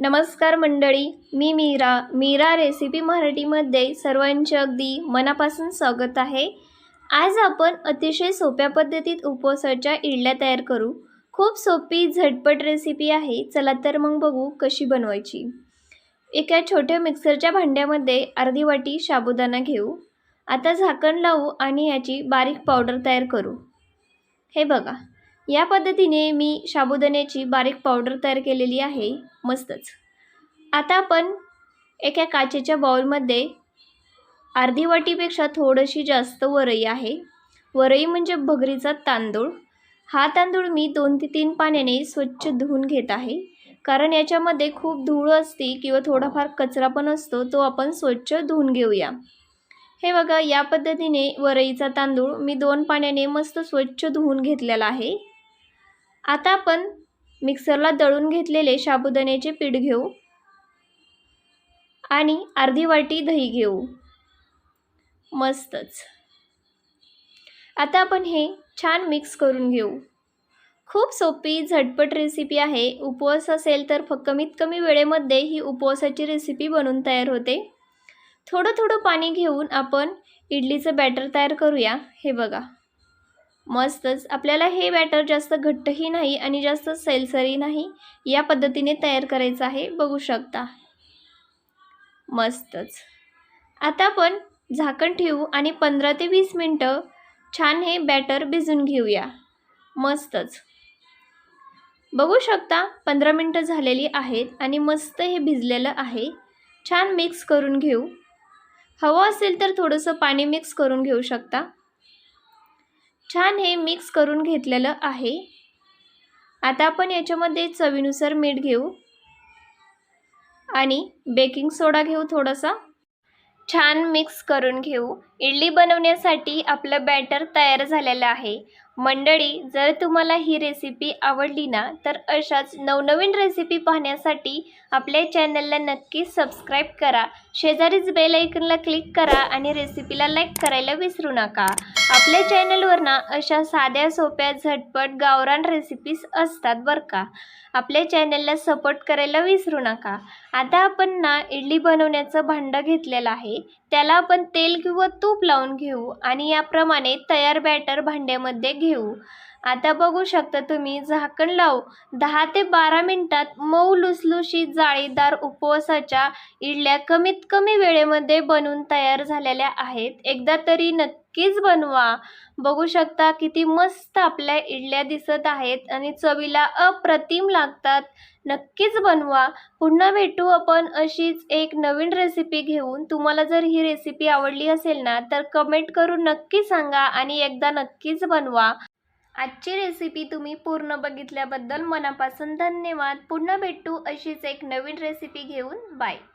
नमस्कार मंडळी मी मीरा. मीरा रेसिपी मराठीमध्ये सर्वांचे अगदी मनापासून स्वागत आहे. आज आपण अतिशय सोप्या पद्धतीत उपवासाच्या इडल्या तयार करू. खूप सोपी झटपट रेसिपी आहे. चला तर मग बघू कशी बनवायची. एका छोट्या मिक्सरच्या भांड्यामध्ये अर्धी वाटी साबुदाणा घेऊ. आता झाकण लावू आणि याची बारीक पावडर तयार करू. हे बघा. या पद्धतीने मी साबुदाण्याची बारीक पावडर तयार केलेली आहे. मस्तच. आता आपण एका काचेच्या बाउलमध्ये अर्धी वाटीपेक्षा थोडीशी जास्त वरई आहे. वरई म्हणजे भगरीचा तांदूळ. हा तांदूळ मी दोन ते तीन पाण्याने स्वच्छ धुवून घेत आहे. कारण याच्यामध्ये खूप धूळ असते किंवा थोडाफार कचरा पण असतो तो आपण स्वच्छ धुवून घेऊया. हे बघा या पद्धतीने वरईचा तांदूळ मी दोन पाण्याने मस्त स्वच्छ धुवून घेतलेला आहे. आता आपण मिक्सरला दळून घेतलेले साबुदाण्याचे पीठ घेऊ आणि अर्धी वाटी दही घेऊ. मस्तच. आता आपण हे छान मिक्स करून घेऊ. खूप सोपी झटपट रेसिपी आहे. उपवास असेल तर फक्त कमीत कमी वेळेमध्ये ही उपवासाची रेसिपी बनून तयार होते. थोडं थोडं पाणी घेऊन आपण इडलीचं बॅटर तयार करूया. हे बघा. मस्तच. आपल्याला हे बॅटर जास्त घट्टही नाही आणि जास्त सैलसरी नाही या पद्धतीने तयार करायचं आहे. बघू शकता. मस्तच. आता आपण झाकण ठेवू आणि पंधरा ते वीस मिनटं छान हे बॅटर भिजून घेऊया. मस्तच. बघू शकता पंधरा मिनटं झालेली आहेत आणि मस्त हे भिजलेलं आहे. छान मिक्स करून घेऊ. हवं असेल तर थोडंसं पाणी मिक्स करून घेऊ शकता. छान हे मिक्स करून घेतलेलं आहे. आता आपण याच्यामध्ये चवीनुसार मीठ घेऊ. आणि बेकिंग सोडा घेऊ थोडासा. छान मिक्स करून घेऊ. इडली बनवण्यासाठी आपलं बॅटर तयार झालेलं आहे. मंडळी जर तुम्हाला ही रेसिपी आवडली ना तर अशाच नवनवीन रेसिपी पाहण्यासाठी आपल्या चॅनलला नक्की सबस्क्राईब करा. शेजारीच बेल ऐकनला क्लिक करा आणि रेसिपीला लाईक करायला विसरू नका. आपल्या चॅनलवर ना अशा साध्या सोप्या झटपट गावरान रेसिपीज असतात बरं का. आपल्या चॅनलला सपोर्ट करायला विसरू नका. आता आपण ना इडली बनवण्याचं भांडं घेतलेलं आहे. त्याला आपण तेल किंवा तूप लावून घेऊ आणि याप्रमाणे तयार बॅटर भांड्यामध्ये घेऊ. आता बघू शकता तुम्ही झाकण लावू. दहा ते बारा मिनटात मऊ लुसलुशी जाळीदार उपवासाच्या इडल्या कमीत कमी वेळेमध्ये बनवून तयार झालेल्या आहेत. एकदा तरी नक्कीच बनवा. बघू शकता किती मस्त आपल्या इडल्या दिसत आहेत आणि चवीला अप्रतिम लागतात. नक्कीच बनवा. पुन्हा भेटू आपण अशीच एक नवीन रेसिपी घेऊन. तुम्हाला जर ही रेसिपी आवडली असेल ना तर कमेंट करून नक्की सांगा आणि एकदा नक्कीच बनवा. आजची रेसिपी तुम्ही पूर्ण बघितल्याबद्दल मनापासून धन्यवाद. पुन्हा भेटू अशीच एक नवीन रेसिपी घेऊन. बाय